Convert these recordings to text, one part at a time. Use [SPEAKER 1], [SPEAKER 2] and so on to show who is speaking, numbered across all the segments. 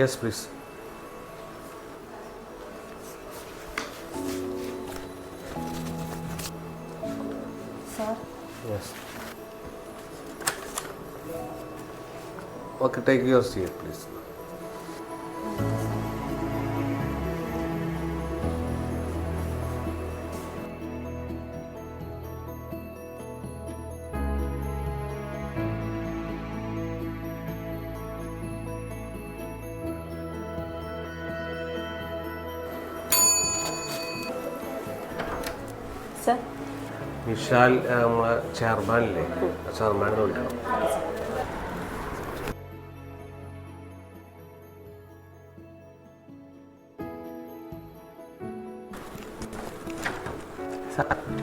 [SPEAKER 1] Yes, please.
[SPEAKER 2] Sir?
[SPEAKER 1] Yes. Okay, take your seat, please.
[SPEAKER 2] Sir
[SPEAKER 1] Vishal ആ, നമ്മളെ ചെയർമാനില്ലേ ചെയർമാനെ വിളിക്കണം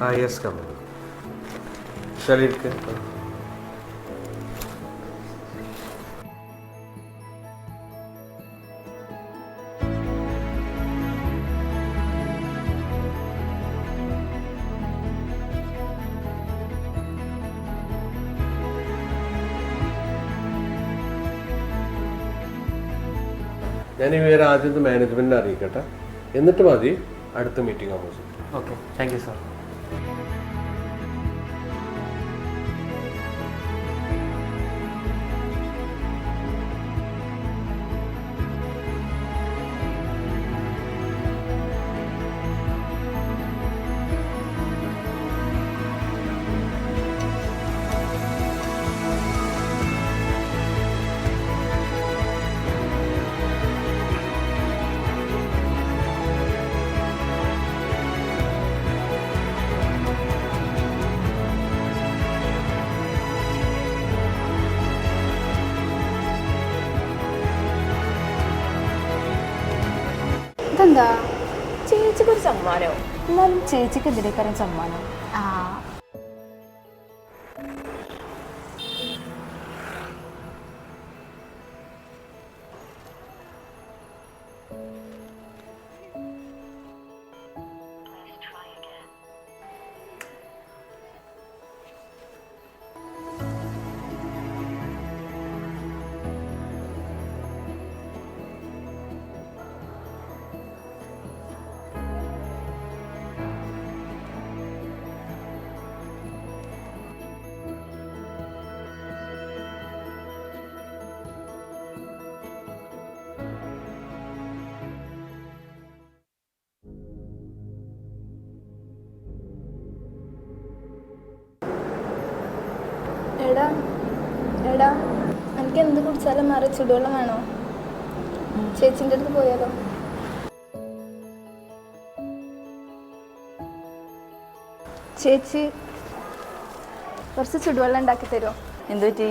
[SPEAKER 1] ആ യെസ് കമ്മ വിശാൽ ഇരിക്ക് ഞാൻ ഈ വിവരം ആദ്യത്തെ മാനേജ്മെന്റിനെ അറിയിക്കട്ടെ. എന്നിട്ട് മതി അടുത്ത മീറ്റിംഗ് ആകുമ്പോൾ
[SPEAKER 3] ഓക്കെ താങ്ക് യു സാർ
[SPEAKER 2] ഇതെന്താ
[SPEAKER 4] ചേച്ചിക്ക് ഒരു സമ്മാനോ?
[SPEAKER 2] എന്നാലും ചേച്ചിക്ക് എന്തിനേക്കാരും സമ്മാനം.
[SPEAKER 5] എടാ എടാ എനിക്ക് എന്ത് കുടിച്ചാലും മാറി ചുടുവെള്ളം വേണോ? ചേച്ചിന്റെ അടുത്ത് പോയാലോ? ചേച്ചി കുറച്ച് ചുടുവെള്ളം ഉണ്ടാക്കി തരുമോ
[SPEAKER 2] എന്തു പറ്റി?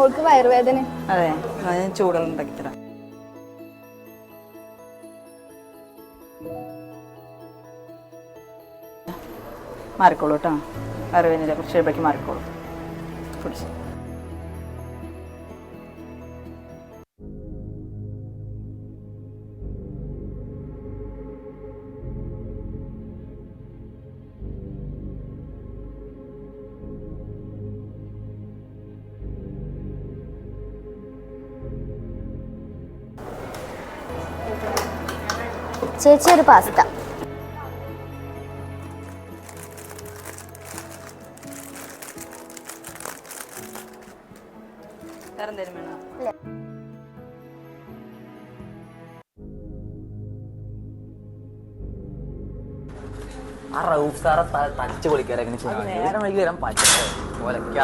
[SPEAKER 5] ഓൾക്ക് വയറുവേദന.
[SPEAKER 2] അതെ ഞാൻ ചൂടുവെള്ളം ഉണ്ടാക്കി തരാം. മാറിക്കോളൂ കേട്ടോ. അറിവിനില്ല കുറച്ച് കഴിയുമ്പോഴേക്ക് മാറിക്കോളൂ. കുടിച്ചു
[SPEAKER 4] ചേച്ചി ഒരു പാസ്ത
[SPEAKER 2] വേറെ എന്തെങ്കിലും വേണോ
[SPEAKER 6] ആ റൌഫ് സാറെ തച്ച് പൊളിക്കാരെങ്ങനെ ചെയ്യാം നേരം വൈകി വരാൻ പറ്റില്ല ആവശ്യമില്ല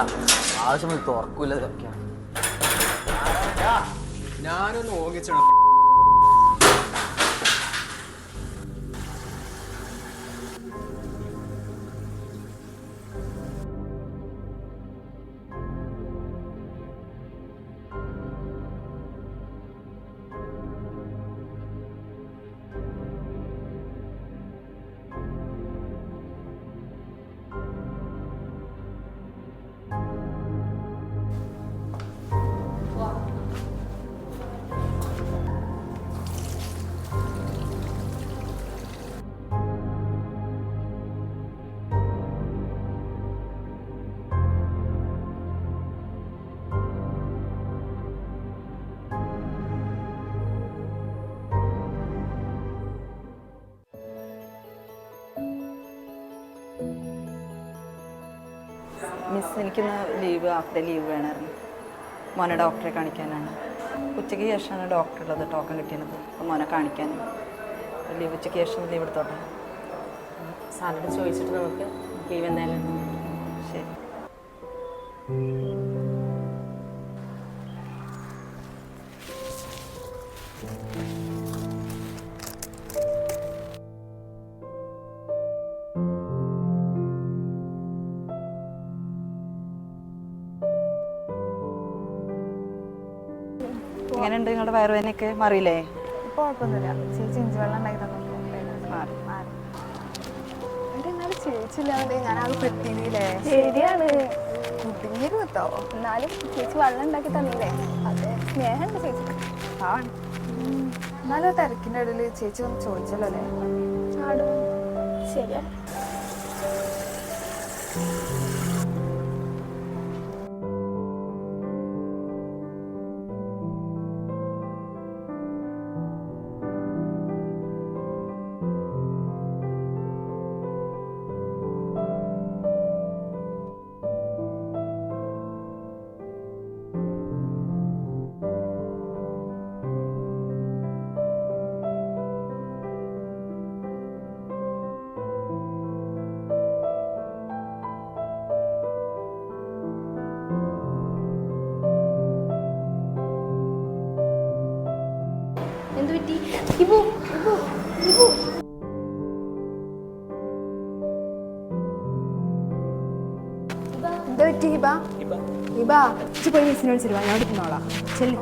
[SPEAKER 6] ആവശ്യം തുറക്കൂല
[SPEAKER 7] ഞാനൊന്ന് ഓങ്ങിച്ചു
[SPEAKER 2] മിസ് എനിക്കിന്ന് ലീവ് ഹാഫ് ഡേ ലീവ് വേണമായിരുന്നു. മോനെ ഡോക്ടറെ കാണിക്കാനാണ്. ഉച്ചയ്ക്ക് ശേഷമാണ് ഡോക്ടർ ഉള്ളത് ടോക്കൺ കിട്ടിയത്. അപ്പോൾ മോനെ കാണിക്കാൻ ലീവ് ഉച്ചയ്ക്ക് ശേഷം ലീവ് എടുത്തോട്ടെ?
[SPEAKER 3] സാറിനോട് ചോദിച്ചിട്ട് നമുക്ക് ലീവ് എന്തായാലും.
[SPEAKER 2] ശരി. എങ്ങനെയുണ്ട്? നിങ്ങളുടെ വയറുവേദനയൊക്കെ മാറിയില്ലേ?
[SPEAKER 5] ഇപ്പോൾ കുഴപ്പമൊന്നുമില്ല. ചേച്ചി ഇഞ്ചി വെള്ളം ഉണ്ടാക്കി തന്നു
[SPEAKER 2] മാറി.
[SPEAKER 5] എന്നാലും ശരിയാണ്. കേട്ടോ എന്നാലും ചേച്ചി വെള്ളം ഉണ്ടാക്കി തന്നില്ലേ? അതെ സ്നേഹമുണ്ട് ചേച്ചി.
[SPEAKER 2] ആണ്
[SPEAKER 5] എന്നാലും തിരക്കിന്റെ ഇടയിൽ ചേച്ചി ഒന്ന് ചോദിച്ചല്ലോ അല്ലേ? ആടും. പറ്റി ഇബു ഇബു ഇബു എന്താ പറ്റി ഹിബ ഹിബ ഇച്ച് പോയി മിസ്സിനെ വിളിച്ചിട്ട് വാ, ഞാൻ എടുക്കുന്നോളാം ചെല്ലി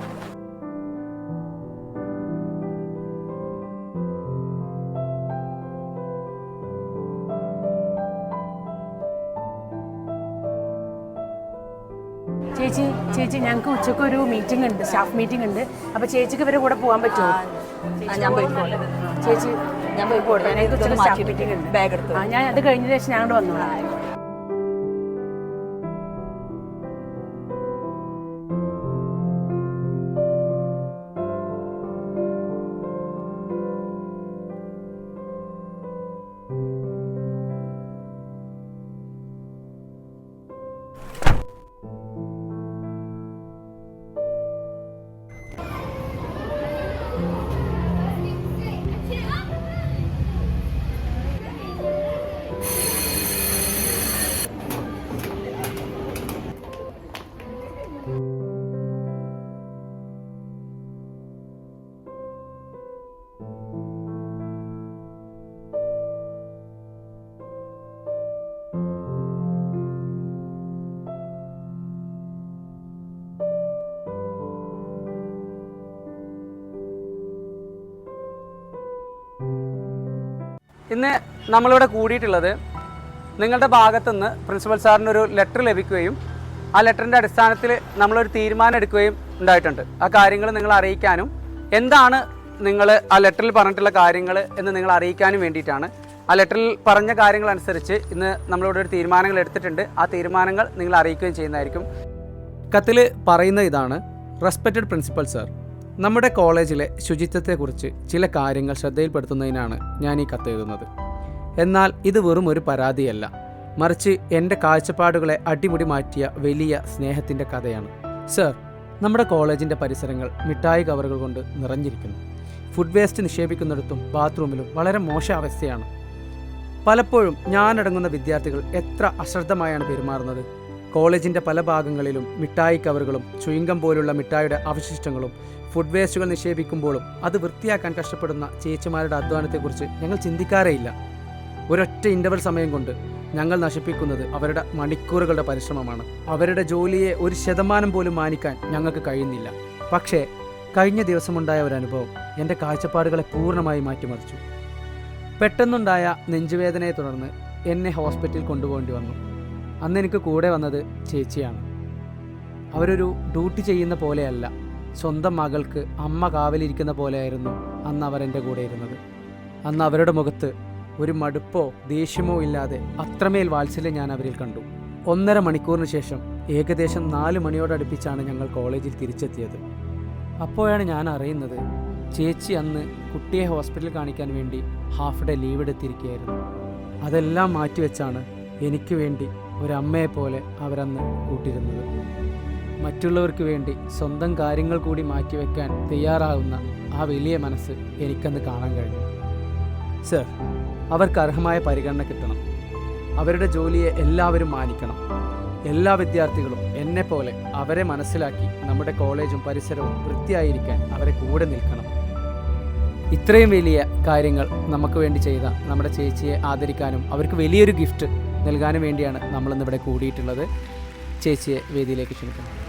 [SPEAKER 3] ചേച്ചി ഞങ്ങൾക്ക് ഉച്ചയ്ക്ക് ഒരു മീറ്റിംഗ് ഉണ്ട് സ്റ്റാഫ് മീറ്റിംഗ് ഉണ്ട്. അപ്പോൾ ചേച്ചിക്ക് ഇവരെ കൂടെ പോകാൻ പറ്റുമോ?
[SPEAKER 2] ഞാൻ പോയിക്കോട്ടെ
[SPEAKER 3] ചേച്ചി
[SPEAKER 2] ഞാൻ പോയിക്കോട്ടെ
[SPEAKER 3] ഞങ്ങൾക്ക് ഉച്ചയ്ക്ക് സ്റ്റാഫ് മീറ്റിംഗ് ഉണ്ട്.
[SPEAKER 2] ബാഗ് എടുത്തു
[SPEAKER 3] ഞാൻ അത് കഴിഞ്ഞ ശേഷം ഞാൻ അങ്ങോട്ട് വന്നോളാം.
[SPEAKER 8] ഇന്ന് നമ്മളിവിടെ കൂടിയിട്ടുള്ളത് നിങ്ങളുടെ ഭാഗത്തുനിന്ന് പ്രിൻസിപ്പൽ സാറിന് ഒരു ലെറ്റർ ലഭിക്കുകയും ആ ലെറ്ററിന്റെ അടിസ്ഥാനത്തിൽ നമ്മളൊരു തീരുമാനം എടുക്കുകയും ഉണ്ടായിട്ടുണ്ട്. ആ കാര്യങ്ങൾ നിങ്ങൾ അറിയിക്കാനും എന്താണ് നിങ്ങൾ ആ ലെറ്ററിൽ പറഞ്ഞിട്ടുള്ള കാര്യങ്ങൾ എന്ന് നിങ്ങൾ അറിയിക്കാനും വേണ്ടിയിട്ടാണ്. ആ ലെറ്ററിൽ പറഞ്ഞ കാര്യങ്ങൾ അനുസരിച്ച് ഇന്ന് നമ്മളിവിടെ ഒരു തീരുമാനങ്ങൾ എടുത്തിട്ടുണ്ട്. ആ തീരുമാനങ്ങൾ നിങ്ങൾ അറിയിക്കുകയും ചെയ്യുന്നതായിരിക്കും. കത്തിൽ പറയുന്ന ഇതാണ് റെസ്പെക്റ്റഡ് പ്രിൻസിപ്പൽ സാർ നമ്മുടെ കോളേജിലെ ശുചിത്വത്തെക്കുറിച്ച് ചില കാര്യങ്ങൾ ശ്രദ്ധയിൽപ്പെടുത്തുന്നതിനാണ് ഞാൻ ഈ കത്ത് എഴുതുന്നത്. എന്നാൽ ഇത് വെറും ഒരു പരാതിയല്ല. മറിച്ച് എന്റെ കാഴ്ചപ്പാടുകളെ അടിമുടി മാറ്റിയ വലിയ സ്നേഹത്തിന്റെ കഥയാണ്. സർ നമ്മുടെ കോളേജിന്റെ പരിസരങ്ങൾ മിഠായി കവറുകൾ കൊണ്ട് നിറഞ്ഞിരിക്കുന്നു. ഫുഡ് വേസ്റ്റ് നിക്ഷേപിക്കുന്നിടത്തും ബാത്റൂമിലും വളരെ മോശ അവസ്ഥയാണ്. പലപ്പോഴും ഞാനടങ്ങുന്ന വിദ്യാർത്ഥികൾ എത്ര അശ്രദ്ധമായാണ് പെരുമാറുന്നത്. കോളേജിന്റെ പല ഭാഗങ്ങളിലും മിഠായി കവറുകളും ചുയിങ്കം പോലുള്ള മിഠായിയുടെ അവശിഷ്ടങ്ങളും ഫുഡ് വേസ്റ്റുകൾ നിക്ഷേപിക്കുമ്പോഴും അത് വൃത്തിയാക്കാൻ കഷ്ടപ്പെടുന്ന ചേച്ചിമാരുടെ അധ്വാനത്തെക്കുറിച്ച് ഞങ്ങൾ ചിന്തിക്കാറേയില്ല. ഒരൊറ്റ ഇന്റർവൽ സമയം കൊണ്ട് ഞങ്ങൾ നശിപ്പിക്കുന്നത് അവരുടെ മണിക്കൂറുകളുടെ പരിശ്രമമാണ്. അവരുടെ ജോലിയെ ഒരു ശതമാനം പോലും മാനിക്കാൻ ഞങ്ങൾക്ക് കഴിയുന്നില്ല. പക്ഷേ കഴിഞ്ഞ ദിവസമുണ്ടായ ഒരു അനുഭവം എന്റെ കാഴ്ചപ്പാടുകളെ പൂർണമായി മാറ്റിമറിച്ചു. പെട്ടെന്നുണ്ടായ നെഞ്ചുവേദനയെ തുടർന്ന് എന്നെ ഹോസ്പിറ്റലിൽ കൊണ്ടുപോകേണ്ടി വന്നു. അന്ന് എനിക്ക് കൂടെ വന്നത് ചേച്ചിയാണ്. അവരൊരു ഡ്യൂട്ടി ചെയ്യുന്ന പോലെയല്ല സ്വന്തം മകൾക്ക് അമ്മ കാവലിരിക്കുന്ന പോലെയായിരുന്നു അന്ന് അവർ എന്റെ കൂടെ ഇരുന്നത്. അന്ന് അവരുടെ മുഖത്ത് ഒരു മടുപ്പോ ദേഷ്യമോ ഇല്ലാതെ അത്രമേൽ വാത്സല്യം ഞാൻ അവരിൽ കണ്ടു. ഒന്നര മണിക്കൂറിന് ശേഷം ഏകദേശം നാല് മണിയോടടുപ്പിച്ചാണ് ഞങ്ങൾ കോളേജിൽ തിരിച്ചെത്തിയത്. അപ്പോഴാണ് ഞാൻ അറിയുന്നത് ചേച്ചി അന്ന് കുട്ടിയെ ഹോസ്പിറ്റലിൽ കാണിക്കാൻ വേണ്ടി ഹാഫ് ഡേ ലീവ് എടുത്തിരിക്കുകയായിരുന്നു. അതെല്ലാം മാറ്റിവെച്ചാണ് എനിക്ക് വേണ്ടി ഒരമ്മയെ പോലെ അവരന്ന് കൂട്ടിരുന്നത്. മറ്റുള്ളവർക്ക് വേണ്ടി സ്വന്തം കാര്യങ്ങൾ കൂടി മാറ്റിവെക്കാൻ തയ്യാറാവുന്ന ആ വലിയ മനസ്സ് എനിക്കന്ന് കാണാൻ കഴിഞ്ഞു. സർ അവർക്ക് അർഹമായ പരിഗണന കിട്ടണം. അവരുടെ ജോലിയെ എല്ലാവരും മാനിക്കണം. എല്ലാ വിദ്യാർത്ഥികളും എന്നെ പോലെ അവരെ മനസ്സിലാക്കി നമ്മുടെ കോളേജും പരിസരവും വൃത്തിയായിരിക്കാൻ അവരെ കൂടെ നിൽക്കണം. ഇത്രയും വലിയ കാര്യങ്ങൾ നമുക്ക് വേണ്ടി ചെയ്ത നമ്മുടെ ചേച്ചിയെ ആദരിക്കാനും അവർക്ക് വലിയൊരു ഗിഫ്റ്റ് നൽകാനും വേണ്ടിയാണ് നമ്മളിന്നിവിടെ കൂടിയിട്ടുള്ളത്. ചേച്ചിയെ വേദിയിലേക്ക് ക്ഷണിക്കുന്നത്